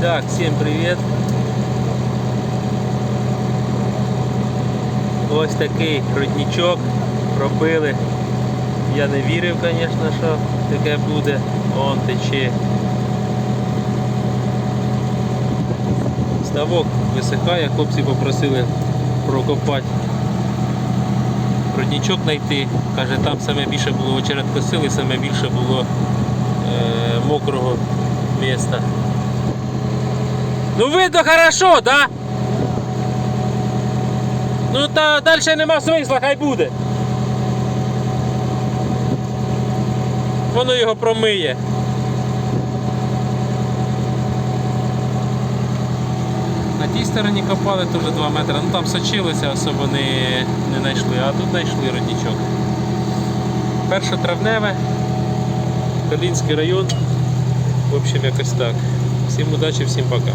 Так, всім привіт. Ось такий родничок робили. Я не вірив, звісно, що таке буде. Он тече. Ставок висихає, хлопці попросили прокопати. Родничок знайти. Каже, там саме більше було очеред косили, саме більше було е, мокрого міста. Ну видно хорошо, да? Ну та далі нема смисла, хай буде. Воно його промиє. На тій стороні копали теж 2 метри, ну там сочилося, особо не, не знайшли, а тут знайшли родничок. Перше травневе, Калінський район. В общем, якось так. Всім удачі, всім пока.